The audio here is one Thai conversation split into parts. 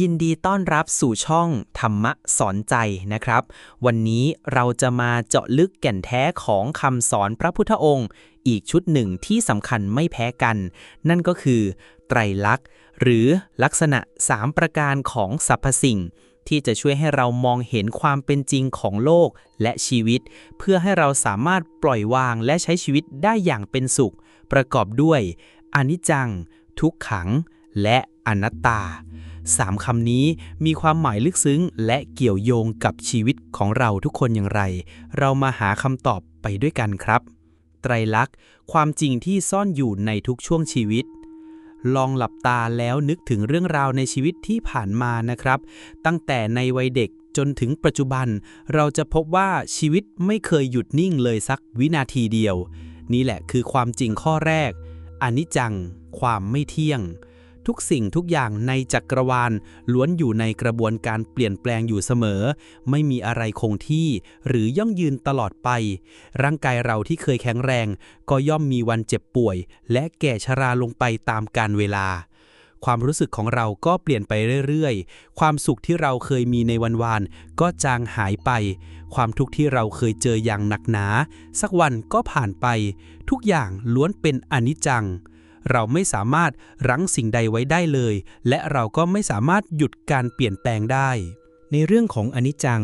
ยินดีต้อนรับสู่ช่องธรรมะสอนใจนะครับ วันนี้เราจะมาเจาะลึกแก่นแท้ของคำสอนพระพุทธองค์ อีกชุดหนึ่งที่สำคัญไม่แพ้กัน นั่นก็คือ ไตรลักษณ์ หรือลักษณะ 3 ประการของสรรพสิ่ง ที่จะช่วยให้เรามองเห็นความเป็นจริงของโลกและชีวิต เพื่อให้เราสามารถปล่อยวางและใช้ชีวิตได้อย่างเป็นสุข ประกอบด้วยอนิจจัง ทุกขัง และอนัตตา สามคำนี้มีความหมายลึกซึ้งและเกี่ยวโยงกับชีวิตของเราทุกคนอย่างไร เรามาหาคำตอบไปด้วยกันครับ ไตรลักษณ์ ความจริงที่ซ่อนอยู่ในทุกช่วงชีวิต ลองหลับตาแล้วนึกถึงเรื่องราวในชีวิตที่ผ่านมานะครับ ตั้งแต่ในวัยเด็กจนถึงปัจจุบัน เราจะพบว่าชีวิตไม่เคยหยุดนิ่งเลยสักวินาทีเดียว นี่แหละคือความจริงข้อแรกอนิจจัง ความไม่เที่ยง ทุกสิ่งทุกอย่างในจักรวาล ล้วนอยู่ในกระบวนการเปลี่ยนแปลงอยู่เสมอ ไม่มีอะไรคงที่ หรือยั่งยืนตลอดไป ร่างกายเราที่เคยแข็งแรง ก็ย่อมมีวันเจ็บป่วย และแก่ชราลงไปตามกาลเวลาความรู้สึกของเราก็เปลี่ยนไปเรื่อยๆ ความสุขที่เราเคยมีในวันวานก็จางหายไป ความทุกข์ที่เราเคยเจออย่างหนักหนา สักวันก็ผ่านไป ทุกอย่างล้วนเป็นอนิจจัง เราไม่สามารถรั้งสิ่งใดไว้ได้เลย และเราก็ไม่สามารถหยุดการเปลี่ยนแปลงได้ ในเรื่องของอนิจจัง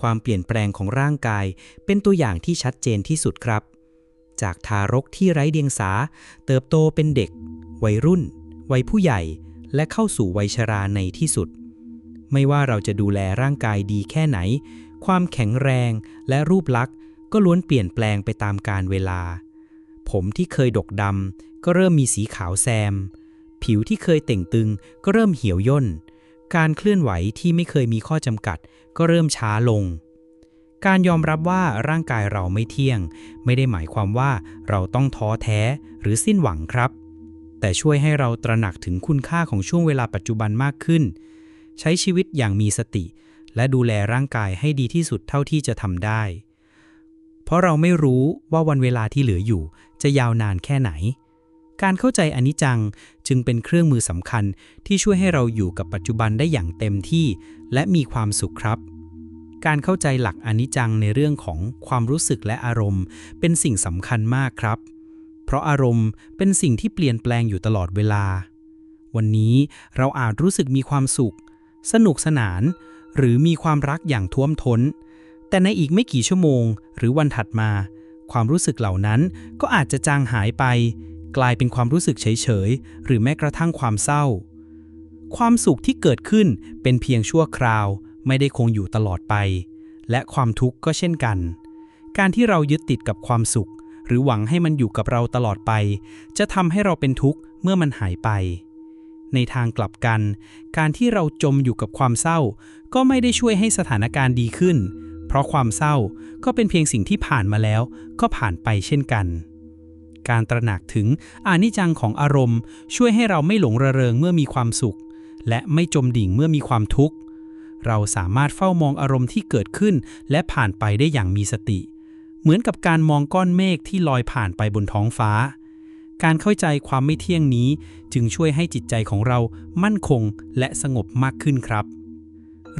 ความเปลี่ยนแปลงของร่างกาย เป็นตัวอย่างที่ชัดเจนที่สุดครับ จากทารกที่ไร้เดียงสา เติบโตเป็นเด็ก วัยรุ่น วัยผู้ใหญ่ และเข้าสู่วัยชราในที่สุด ไม่ว่าเราจะดูแลร่างกายดีแค่ไหน ความแข็งแรงและรูปลักษณ์ก็ล้วนเปลี่ยนแปลงไปตามกาลเวลา ผมที่เคยดกดำก็เริ่มมีสีขาวแซม ผิวที่เคยเต่งตึงก็เริ่มเหี่ยวย่น การเคลื่อนไหวที่ไม่เคยมีข้อจำกัด ก็เริ่มช้าลง การยอมรับว่าร่างกายเราไม่เที่ยง ไม่ได้หมายความว่าเราต้องท้อแท้หรือสิ้นหวังครับ แต่ช่วยให้เราตระหนักถึงคุณค่าของช่วงเวลาปัจจุบันมากขึ้น ใช้ชีวิตอย่างมีสติ และดูแลร่างกายให้ดีที่สุดเท่าที่จะทำได้ เพราะเราไม่รู้ว่าวันเวลาที่เหลืออยู่ จะยาวนานแค่ไหน การเข้าใจอนิจจังจึงเป็นเครื่องมือสำคัญที่ช่วยให้เราอยู่กับปัจจุบันได้อย่างเต็มที่ และมีความสุขครับ การเข้าใจหลักอนิจจังในเรื่องของความรู้สึกและอารมณ์ เป็นสิ่งสำคัญมากครับ เพราะอารมณ์เป็นสิ่งที่เปลี่ยนแปลงอยู่ตลอดเวลา วันนี้เราอาจรู้สึกมีความสุข สนุกสนาน หรือมีความรักอย่างท่วมทน้น แต่ในอีกไม่กี่ชั่วโมง หรือวันถัดมา ความรู้สึกเหล่านั้นก็อาจจะจางหายไป กลายเป็นความรู้สึกเฉยๆ หรือแม้กระทั่งความเศร้า ความสุขที่เกิดขึ้นเป็นเพียงชั่วคราว ไม่ได้คงอยู่ตลอดไป และความทุกข์ก็เช่นกัน การที่เรายึดติดกับความสุข หรือหวังให้มันอยู่กับเราตลอดไป จะทำให้เราเป็นทุกข์เมื่อมันหายไปในทางกลับกัน การที่เราจมอยู่กับความเศร้า ก็ไม่ได้ช่วยให้สถานการณ์ดีขึ้น เพราะความเศร้าก็เป็นเพียงสิ่งที่ผ่านมาแล้วก็ผ่านไปเช่นกัน การตระหนักถึงอานิจจังของอารมณ์ ช่วยให้เราไม่หลงระเริงเมื่อมีความสุข และไม่จมดิ่งเมื่อมีความทุกข์ เราสามารถเฝ้ามองอารมณ์ที่เกิดขึ้น และผ่านไปได้อย่างมีสติ เหมือนกับการมองก้อนเมฆที่ลอยผ่านไปบนท้องฟ้า การเข้าใจความไม่เที่ยงนี้จึงช่วยให้จิตใจของเรามั่นคงและสงบมากขึ้นครับ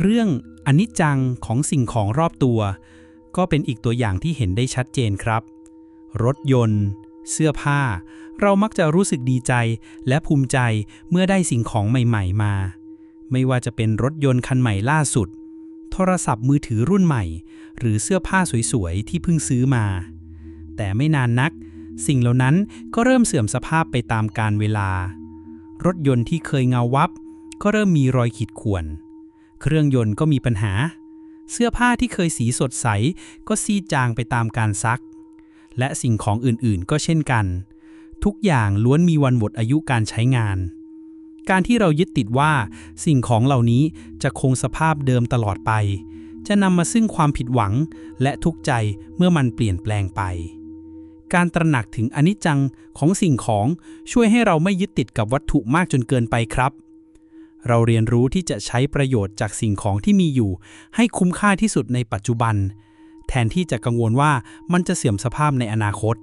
เรื่อง อนิจจังของสิ่งของรอบตัว ก็เป็นอีกตัวอย่างที่เห็นได้ชัดเจนครับ รถยนต์ เสื้อผ้า เรามักจะรู้สึกดีใจและภูมิใจเมื่อได้สิ่งของใหม่ ๆ มา ไม่ว่าจะเป็นรถยนต์คันใหม่ล่าสุด โทรศัพท์มือถือรุ่นใหม่ หรือเสื้อผ้าสวยๆ ที่เพิ่งซื้อมา แต่ไม่นานนัก สิ่งเหล่านั้นก็เริ่มเสื่อมสภาพไปตามกาลเวลา รถยนต์ที่เคยเงาวับ ก็เริ่มมีรอยขีดข่วน เครื่องยนต์ก็มีปัญหา เสื้อผ้าที่เคยสีสดใสก็ซีจางไปตามการซัก และสิ่งของอื่นๆก็เช่นกัน ทุกอย่างล้วนมีวันหมดอายุการใช้งาน การที่เรายึดติดว่าสิ่งของเหล่านี้จะคงสภาพเดิมตลอดไป จะนำมาซึ่งความผิดหวังและทุกข์ใจเมื่อมันเปลี่ยนแปลงไปการตระหนักถึงอนิจจังของสิ่งของช่วยให้เราไม่ยึดติดกับวัตถุมากจนเกินไปครับ เราเรียนรู้ที่จะใช้ประโยชน์จากสิ่งของที่มีอยู่ ให้คุ้มค่าที่สุดในปัจจุบัน แทนที่จะกังวลว่ามันจะเสื่อมสภาพในอนาคต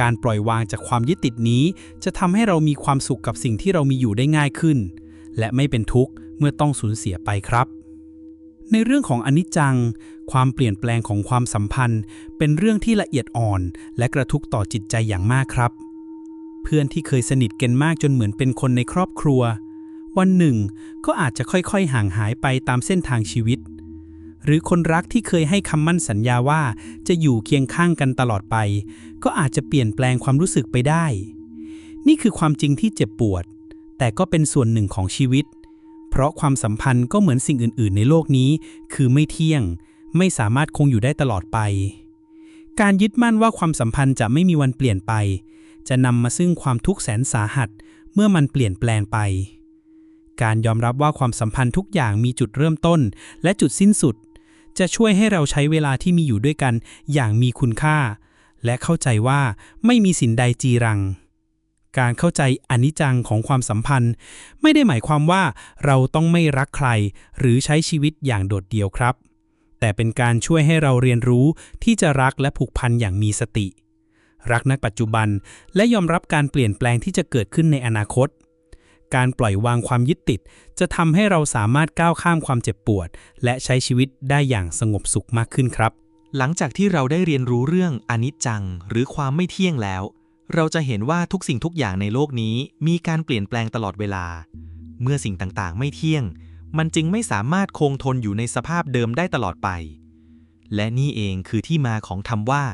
การปล่อยวางจากความยึดติดนี้ จะทำให้เรามีความสุขกับสิ่งที่เรามีอยู่ได้ง่ายขึ้น และไม่เป็นทุกข์เมื่อต้องสูญเสียไปครับในเรื่องของอนิจจัง ความเปลี่ยนแปลงของความสัมพันธ์ เป็นเรื่องที่ละเอียดอ่อน และกระทุกต่อจิตใจอย่างมากครับ เพื่อนที่เคยสนิทกันมากจนเหมือนเป็นคนในครอบครัว วันหนึ่งก็อาจจะค่อยๆ ห่างหายไปตามเส้นทางชีวิต หรือคนรักที่เคยให้คำมั่นสัญญาว่าจะอยู่เคียงข้างกันตลอดไป ก็อาจจะเปลี่ยนแปลงความรู้สึกไปได้ นี่คือความจริงที่เจ็บปวด แต่ก็เป็นส่วนหนึ่งของชีวิต เพราะความสัมพันธ์ก็เหมือนสิ่งอื่น ๆ ในโลกนี้ คือไม่เที่ยง ไม่สามารถคงอยู่ได้ตลอดไป การยึดมั่นว่าความสัมพันธ์จะไม่มีวันเปลี่ยนไป จะนำมาซึ่งความทุกข์แสนสาหัส เมื่อมันเปลี่ยนแปลงไป การยอมรับว่าความสัมพันธ์ทุกอย่างมีจุดเริ่มต้น และจุดสิ้นสุด จะช่วยให้เราใช้เวลาที่มีอยู่ด้วยกันอย่างมีคุณค่า และเข้าใจว่าไม่มีสินใดจีรัง การเข้าใจอนิจจังของความสัมพันธ์ ไม่ได้หมายความว่าเราต้องไม่รักใคร หรือใช้ชีวิตอย่างโดดเดี่ยวครับ แต่เป็นการช่วยให้เราเรียนรู้ที่จะรักและผูกพันอย่างมีสติ รักนักปัจจุบันและยอมรับการเปลี่ยนแปลงที่จะเกิดขึ้นในอนาคต การปล่อยวางความยึดติด จะทำให้เราสามารถก้าวข้ามความเจ็บปวด และใช้ชีวิตได้อย่างสงบสุขมากขึ้นครับ หลังจากที่เราได้เรียนรู้เรื่องอนิจจัง หรือความไม่เที่ยงแล้ว เราจะเห็นว่าทุกสิ่งทุกอย่างในโลกนี้มีการเปลี่ยนแปลงตลอดเวลา เมื่อสิ่งต่างๆ ไม่เที่ยง มันจึงไม่สามารถคงทนอยู่ในสภาพเดิมได้ตลอดไป และนี่เองคือที่มาของคำว่า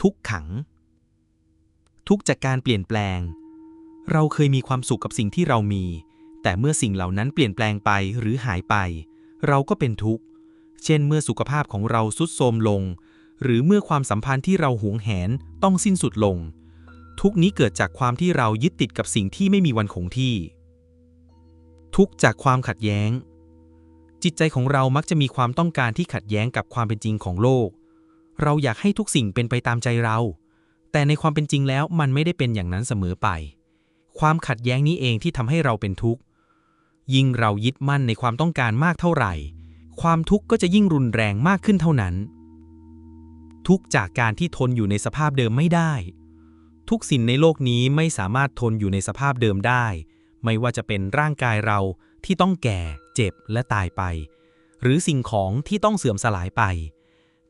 ทุกขัง ทุกจากการเปลี่ยนแปลง เราเคยมีความสุขกับสิ่งที่เรามี แต่เมื่อสิ่งเหล่านั้นเปลี่ยนแปลงไปหรือหายไป เราก็เป็นทุกข์ เช่นเมื่อสุขภาพของเราทรุดโทรมลง หรือเมื่อความสัมพันธ์ที่เราหวงแหนต้องสิ้นสุดลง ทุกนี้เกิดจากความที่เรายึดติดกับสิ่งที่ไม่มีวันคงที่ ทุกจากความขัดแย้ง จิตใจของเรามักจะมีความต้องการที่ขัดแย้งกับความเป็นจริงของโลก เราอยากให้ทุกสิ่งเป็นไปตามใจเรา แต่ในความเป็นจริงแล้วมันไม่ได้เป็นอย่างนั้นเสมอไป ความขัดแย้งนี้เองที่ทำให้เราเป็นทุกข์ ยิ่งเรายึดมั่นในความต้องการมากเท่าไหร่ ความทุกข์ก็จะยิ่งรุนแรงมากขึ้นเท่านั้น ทุกข์จากการที่ทนอยู่ในสภาพเดิมไม่ได้ ทุกสิ่งในโลกนี้ไม่สามารถทนอยู่ในสภาพเดิมได้ ไม่ว่าจะเป็นร่างกายเราที่ต้องแก่ เจ็บและตายไป หรือสิ่งของที่ต้องเสื่อมสลายไป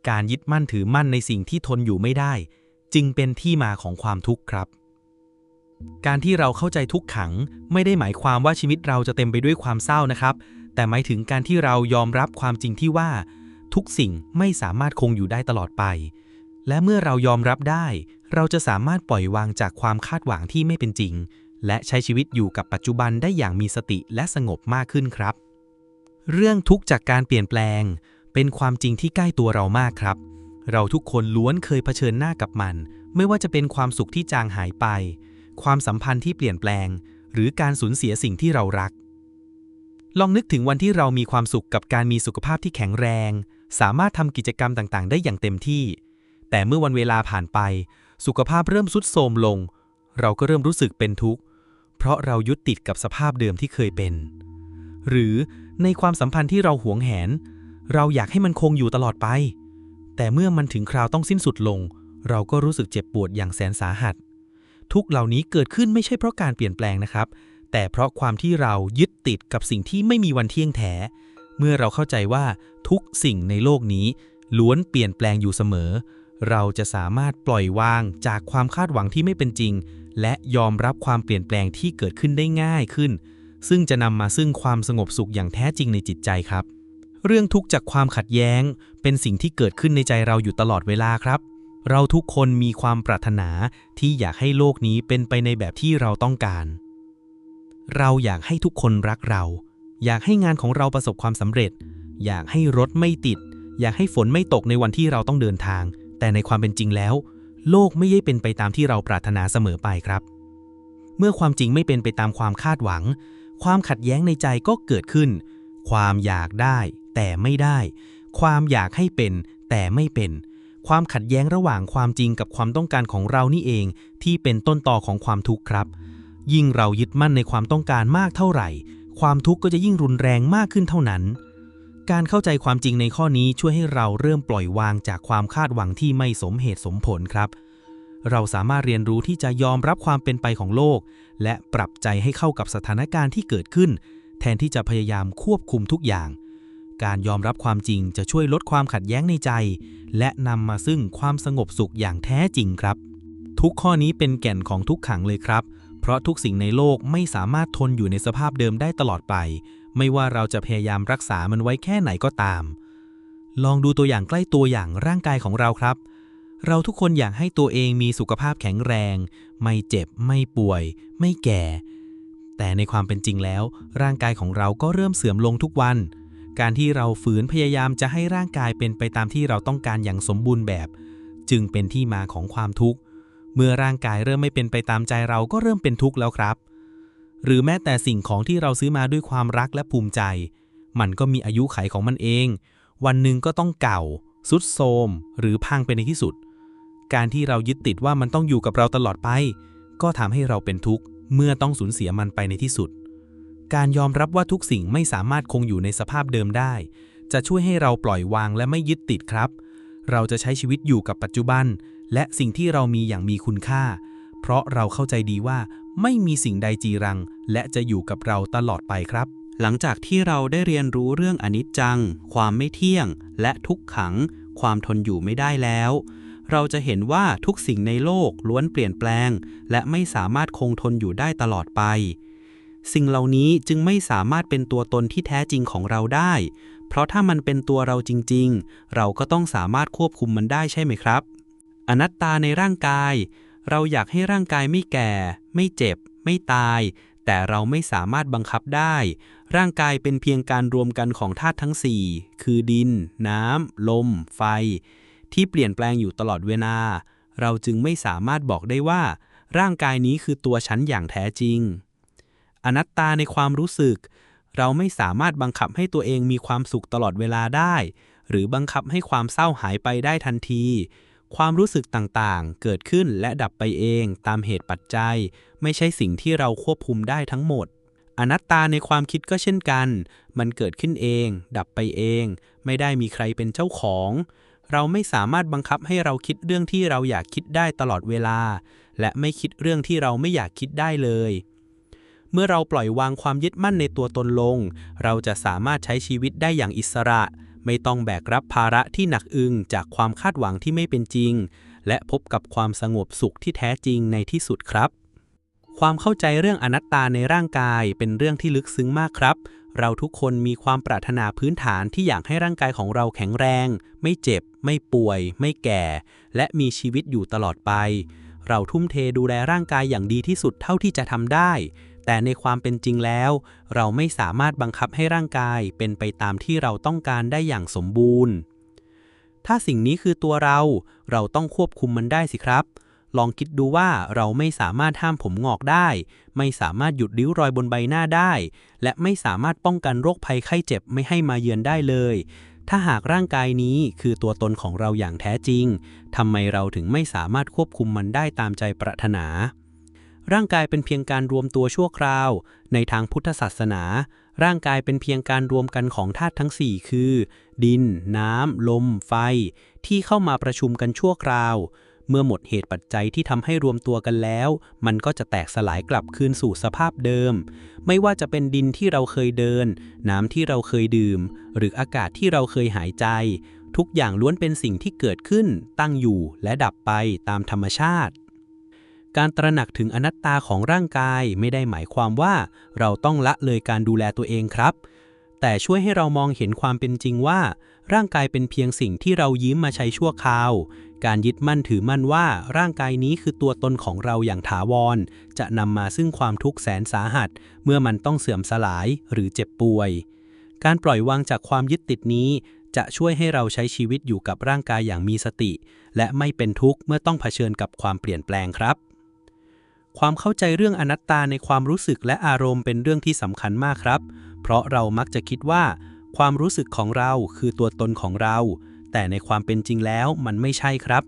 การยึดมั่นถือมั่นในสิ่งที่ทนอยู่ไม่ได้ จึงเป็นที่มาของความทุกข์ครับ การที่เราเข้าใจทุกขังไม่ได้หมายความว่าชีวิตเราจะเต็มไปด้วยความเศร้านะครับ แต่หมายถึงการที่เรายอมรับความจริงที่ว่า ทุกสิ่งไม่สามารถคงอยู่ได้ตลอดไป และเมื่อเรายอมรับได้ เราจะสามารถปล่อยวางจากความคาดหวังที่ไม่เป็นจริง และใช้ชีวิตอยู่กับปัจจุบันได้อย่างมีสติและสงบมากขึ้นครับ เรื่องทุกจากการเปลี่ยนแปลง เป็นความจริงที่ใกล้ตัวเรามากครับ เราทุกคนล้วนเคยเผชิญหน้ากับมัน ไม่ว่าจะเป็นความสุขที่จางหายไป ความสัมพันธ์ที่เปลี่ยนแปลง หรือการสูญเสียสิ่งที่เรารัก ลองนึกถึงวันที่เรามีความสุขกับการมีสุขภาพที่แข็งแรง สามารถทำกิจกรรมต่างๆ ได้อย่างเต็มที่ แต่เมื่อวันเวลาผ่านไป สุขภาพเริ่มทรุดโทรมลง เราก็เริ่มรู้สึกเป็นทุกข์ เพราะเรายึดติดกับสภาพเดิมที่เคยเป็น หรือในความสัมพันธ์ที่เราหวงแหน เราอยากให้มันคงอยู่ตลอดไป แต่เมื่อมันถึงคราวต้องสิ้นสุดลง เราก็รู้สึกเจ็บปวดอย่างแสนสาหัส ทุกเหล่านี้เกิดขึ้นไม่ใช่เพราะการเปลี่ยนแปลงนะครับ แต่เพราะความที่เรายึดติดกับสิ่งที่ไม่มีวันเที่ยงแท้ เมื่อเราเข้าใจว่าทุกสิ่งในโลกนี้ ล้วนเปลี่ยนแปลงอยู่เสมอ เราจะสามารถปล่อยวางจากความคาดหวังที่ไม่เป็นจริง และยอมรับความเปลี่ยนแปลงที่เกิดขึ้นได้ง่ายขึ้น ซึ่งจะนำมาซึ่งความสงบสุขอย่างแท้จริงในจิตใจครับ เรื่องทุกข์จากความขัดแย้ง เป็นสิ่งที่เกิดขึ้นในใจเราอยู่ตลอดเวลาครับ เราทุกคนมีความปรารถนาที่อยากให้โลกนี้เป็นไปในแบบที่เราต้องการ เราอยากให้ทุกคนรักเรา อยากให้งานของเราประสบความสำเร็จ อยากให้รถไม่ติด อยากให้ฝนไม่ตกในวันที่เราต้องเดินทาง แต่ในความเป็นจริงแล้ว โลกไม่ได้เป็นไปตามที่เราปรารถนาเสมอไปครับ เมื่อความจริงไม่เป็นไปตามความคาดหวัง ความขัดแย้งในใจก็เกิดขึ้น ความอยากได้ แต่ไม่ได้ ความอยากให้เป็น แต่ไม่เป็น ความขัดแย้งระหว่างความจริงกับความต้องการของเรานี่เอง ที่เป็นต้นตอของความทุกข์ครับ ยิ่งเรายึดมั่นในความต้องการมากเท่าไหร่ ความทุกข์ก็จะยิ่งรุนแรงมากขึ้นเท่านั้น การเข้าใจความจริงในข้อนี้ช่วยให้เราเริ่มปล่อยวางจากความคาดหวังที่ไม่สมเหตุสมผลครับ เราสามารถเรียนรู้ที่จะยอมรับความเป็นไปของโลก และปรับใจให้เข้ากับสถานการณ์ที่เกิดขึ้น แทนที่จะพยายามควบคุมทุกอย่าง การยอมรับความจริงจะช่วยลดความขัดแย้งในใจ และนำมาซึ่งความสงบสุขอย่างแท้จริงครับ ทุกข้อนี้เป็นแก่นของทุกขังเลยครับ เพราะทุกสิ่งในโลกไม่สามารถทนอยู่ในสภาพเดิมได้ตลอดไป ไม่ว่าเราจะพยายามรักษามันไว้แค่ไหนก็ตาม ลองดูตัวอย่างใกล้ตัวอย่างร่างกายของเราครับ เราทุกคนอยากให้ตัวเองมีสุขภาพแข็งแรง ไม่เจ็บ ไม่ป่วย ไม่แก่ แต่ในความเป็นจริงแล้ว ร่างกายของเราก็เริ่มเสื่อมลงทุกวัน การที่เราฝืนพยายามจะให้ร่างกายเป็นไปตามที่เราต้องการอย่างสมบูรณ์แบบ จึงเป็นที่มาของความทุกข์ เมื่อร่างกายเริ่มไม่เป็นไปตามใจเราก็เริ่มเป็นทุกข์แล้วครับ หรือแม้แต่สิ่งของที่เราซื้อมาด้วยความรักและภูมิใจ มันก็มีอายุไขของมันเอง วันหนึ่งก็ต้องเก่าสุดโทรมหรือพังไปในที่สุด การที่เรายึดติดว่ามันต้องอยู่กับเราตลอดไป ก็ทำให้เราเป็นทุกข์เมื่อต้องสูญเสียมันไปในที่สุด การยอมรับว่าทุกสิ่งไม่สามารถคงอยู่ในสภาพเดิมได้ จะช่วยให้เราปล่อยวางและไม่ยึดติดครับ เราจะใช้ชีวิตอยู่กับปัจจุบัน และสิ่งที่เรามีอย่างมีคุณค่า เพราะเราเข้าใจดีว่าไม่มีสิ่งใดจีรัง และจะอยู่กับเราตลอดไปครับ หลังจากที่เราได้เรียนรู้เรื่องอนิจจัง ความไม่เที่ยง และทุกขัง ความทนอยู่ไม่ได้แล้ว เราจะเห็นว่าทุกสิ่งในโลกล้วนเปลี่ยนแปลง และไม่สามารถคงทนอยู่ได้ตลอดไป สิ่งเหล่านี้จึงไม่สามารถเป็นตัวตนที่แท้จริงของเราได้ เพราะถ้ามันเป็นตัวเราจริง ๆ เราก็ต้องสามารถควบคุมมันได้ใช่ไหมครับ อนัตตาในร่างกาย เราอยากให้ร่างกายไม่แก่ ไม่เจ็บ ไม่ตาย แต่เราไม่สามารถบังคับได้ ร่างกายเป็นเพียงการรวมกันของธาตุทั้ง 4 คือดิน น้ำ ลม ไฟ ที่เปลี่ยนแปลงอยู่ตลอดเวลา เราจึงไม่สามารถบอกได้ว่า ร่างกายนี้คือตัวฉันอย่างแท้จริง อนัตตาในความรู้สึก เราไม่สามารถบังคับให้ตัวเองมีความสุขตลอดเวลาได้ หรือบังคับให้ความเศร้าหายไปได้ทันที ความรู้สึกต่างๆ เกิดขึ้นและดับไปเองตามเหตุปัจจัย ไม่ใช่สิ่งที่เราควบคุมได้ทั้งหมด อนัตตาในความคิดก็เช่นกัน มันเกิดขึ้นเอง ดับไปเอง ไม่ได้มีใครเป็นเจ้าของเราไม่สามารถบังคับให้เราคิดเรื่องที่เราอยากคิดได้ตลอดเวลา และไม่คิดเรื่องที่เราไม่อยากคิดได้เลย เมื่อเราปล่อยวางความยึดมั่นในตัวตนลง เราจะสามารถใช้ชีวิตได้อย่างอิสระ ไม่ต้องแบกรับภาระที่หนักอึ้งจากความคาดหวังที่ไม่เป็นจริง และพบกับความสงบสุขที่แท้จริงในที่สุดครับ ความเข้าใจเรื่องอนัตตาในร่างกายเป็นเรื่องที่ลึกซึ้งมากครับ เราทุกคนมีความปรารถนาพื้นฐานที่อยากให้ร่างกายของเราแข็งแรง ไม่เจ็บ ไม่ป่วย ไม่แก่ และมีชีวิตอยู่ตลอดไป เราทุ่มเทดูแลร่างกายอย่างดีที่สุดเท่าที่จะทำได้ แต่ในความเป็นจริงแล้ว เราไม่สามารถบังคับให้ร่างกายเป็นไปตามที่เราต้องการได้อย่างสมบูรณ์ ถ้าสิ่งนี้คือตัวเรา เราต้องควบคุมมันได้สิครับ ลองคิดดูว่าเราไม่สามารถห้ามผมงอกได้ ไม่สามารถหยุดริ้วรอยบนใบหน้าได้ และไม่สามารถป้องกันโรคภัยไข้เจ็บไม่ให้มาเยือนได้เลยถ้าหากร่างกายนี้คือตัวตนของเราอย่างแท้จริง ทำไมเราถึงไม่สามารถควบคุมมันได้ตามใจปรารถนา ร่างกายเป็นเพียงการรวมตัวชั่วคราว ในทางพุทธศาสนา ร่างกายเป็นเพียงการรวมกันของธาตุทั้ง 4 คือ ดิน น้ำ ลม ไฟ ที่เข้ามาประชุมกันชั่วคราว เมื่อหมดเหตุปัจจัยที่ทำให้รวมตัวกันแล้ว มันก็จะแตกสลายกลับคืนสู่สภาพเดิม ไม่ว่าจะเป็นดินที่เราเคยเดิน น้ำที่เราเคยดื่ม หรืออากาศที่เราเคยหายใจ ทุกอย่างล้วนเป็นสิ่งที่เกิดขึ้น ตั้งอยู่และดับไปตามธรรมชาติ การตระหนักถึงอนัตตาของร่างกายไม่ได้หมายความว่า เราต้องละเลยการดูแลตัวเองครับ แต่ช่วยให้เรามองเห็นความเป็นจริงว่า ร่างกายเป็นเพียงสิ่งที่เรายืมมาใช้ชั่วคราว การยึดมั่นถือมั่นว่าร่างกายนี้คือตัวตนของเราอย่างถาวร จะนำมาซึ่งความทุกข์แสนสาหัส เมื่อมันต้องเสื่อมสลายหรือเจ็บป่วย การปล่อยวางจากความยึดติดนี้จะช่วยให้เราใช้ชีวิตอยู่กับร่างกายอย่างมีสติ และไม่เป็นทุกข์เมื่อต้องเผชิญกับความเปลี่ยนแปลงครับ ความเข้าใจเรื่องอนัตตาในความรู้สึกและอารมณ์เป็นเรื่องที่สำคัญมากครับ เพราะเรามักจะคิดว่า ความรู้สึกของเราคือตัวตนของเรา แต่ในความเป็นจริงแล้วมันไม่ใช่ครับ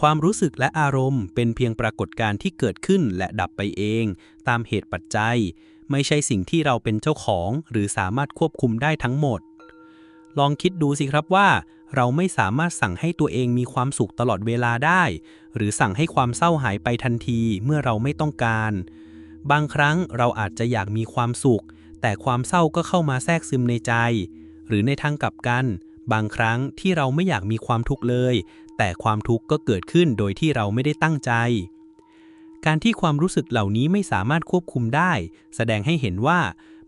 ความรู้สึกและอารมณ์เป็นเพียงปรากฏการณ์ที่เกิดขึ้นและดับไปเอง ตามเหตุปัจจัย ไม่ใช่สิ่งที่เราเป็นเจ้าของ หรือสามารถควบคุมได้ทั้งหมด ลองคิดดูสิครับว่า เราไม่สามารถสั่งให้ตัวเองมีความสุขตลอดเวลาได้ หรือสั่งให้ความเศร้าหายไปทันทีเมื่อเราไม่ต้องการ บางครั้งเราอาจจะอยากมีความสุข แต่ความเศร้าก็เข้ามาแทรกซึมในใจ หรือในทางกลับกัน บางครั้งที่เราไม่อยากมีความทุกข์เลย แต่ความทุกข์ก็เกิดขึ้นโดยที่เราไม่ได้ตั้งใจ การที่ความรู้สึกเหล่านี้ไม่สามารถควบคุมได้ แสดงให้เห็นว่า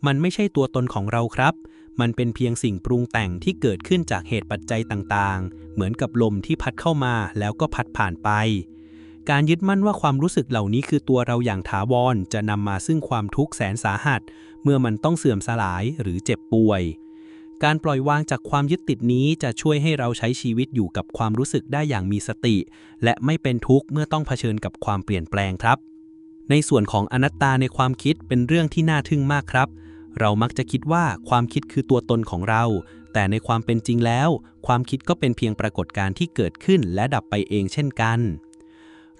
มันไม่ใช่ตัวตนของเราครับ มันเป็นเพียงสิ่งปรุงแต่งที่เกิดขึ้นจากเหตุปัจจัยต่างๆ เหมือนกับลมที่พัดเข้ามาแล้วก็พัดผ่านไป การยึดมั่นว่าความรู้สึกเหล่านี้คือตัวเราอย่างถาวรจะนำมาซึ่งความทุกข์แสนสาหัส เมื่อมันต้องเสื่อมสลายหรือเจ็บป่วย การปล่อยวางจากความยึดติดนี้จะช่วยให้เราใช้ชีวิตอยู่กับความรู้สึกได้อย่างมีสติ และไม่เป็นทุกข์เมื่อต้องเผชิญกับความเปลี่ยนแปลงครับในส่วนของอนัตตาในความคิดเป็นเรื่องที่น่าทึ่งมากครับ เรามักจะคิดว่าความคิดคือตัวตนของเรา แต่ในความเป็นจริงแล้ว ความคิดก็เป็นเพียงปรากฏการณ์ที่เกิดขึ้นและดับไปเองเช่นกัน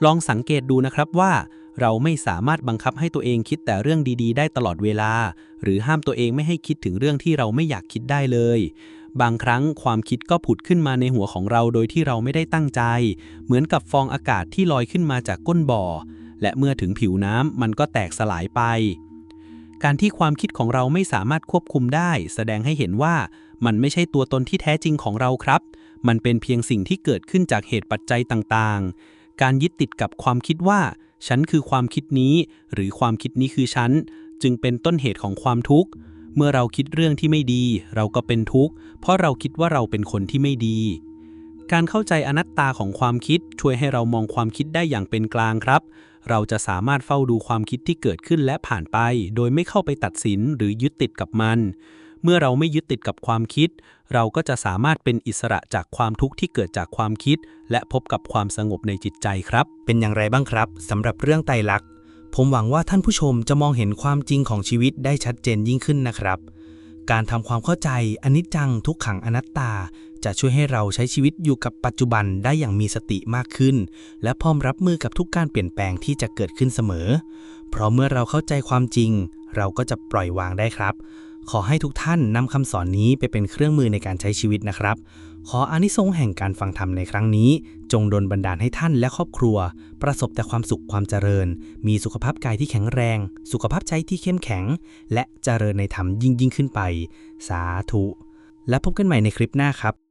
ลองสังเกตดูนะครับว่า เราไม่สามารถบังคับให้ตัวเองคิดแต่เรื่องดีๆ ได้ตลอดเวลา หรือห้ามตัวเองไม่ให้คิดถึงเรื่องที่เราไม่อยากคิดได้เลย บางครั้งความคิดก็ผุดขึ้นมาในหัวของเราโดยที่เราไม่ได้ตั้งใจ เหมือนกับฟองอากาศที่ลอยขึ้นมาจากก้นบ่อ และเมื่อถึงผิวน้ำมันก็แตกสลายไป การที่ความคิดของเราไม่สามารถควบคุมได้ แสดงให้เห็นว่ามันไม่ใช่ตัวตนที่แท้จริงของเราครับ มันเป็นเพียงสิ่งที่เกิดขึ้นจากเหตุปัจจัยต่างๆ การยึดติดกับความคิดว่า ฉันคือความคิดนี้ หรือความคิดนี้คือฉัน จึงเป็นต้นเหตุของความทุกข์ เมื่อเราคิดเรื่องที่ไม่ดี เราก็เป็นทุกข์ เพราะเราคิดว่าเราเป็นคนที่ไม่ดี การเข้าใจอนัตตาของความคิดช่วยให้เรามองความคิดได้อย่างเป็นกลางครับ เราจะสามารถเฝ้าดูความคิดที่เกิดขึ้นและผ่านไป โดยไม่เข้าไปตัดสินหรือยึดติดกับมัน เมื่อเราไม่ยึดติดกับความคิด เราก็จะสามารถเป็นอิสระจากความทุกข์ที่เกิดจากความคิด และพบกับความสงบในจิตใจครับ เป็นอย่างไรบ้างครับสำหรับเรื่องไตรลักษณ์ผมหวังว่าท่านผู้ชมจะมองเห็นความจริงของชีวิตได้ชัดเจนยิ่งขึ้นนะครับ การทำความเข้าใจอนิจจังทุกขังอนัตตา จะช่วยให้เราใช้ชีวิตอยู่กับปัจจุบันได้อย่างมีสติมากขึ้น และพร้อมรับมือกับทุกการเปลี่ยนแปลงที่จะเกิดขึ้นเสมอ เพราะเมื่อเราเข้าใจความจริง เราก็จะปล่อยวางได้ครับ ขอให้ทุกท่านนำคำสอนนี้ไปเป็นเครื่องมือในการใช้ชีวิตนะครับ ขออานิสงส์แห่งการฟังธรรมในครั้งนี้ จงดลบันดาลให้ท่านและครอบครัว ประสบแต่ความสุขความเจริญ มีสุขภาพกายที่แข็งแรง สุขภาพใจที่เข้มแข็ง และเจริญในธรรมยิ่งยิ่งขึ้นไป สาธุและพบกันใหม่ในคลิปหน้าครับ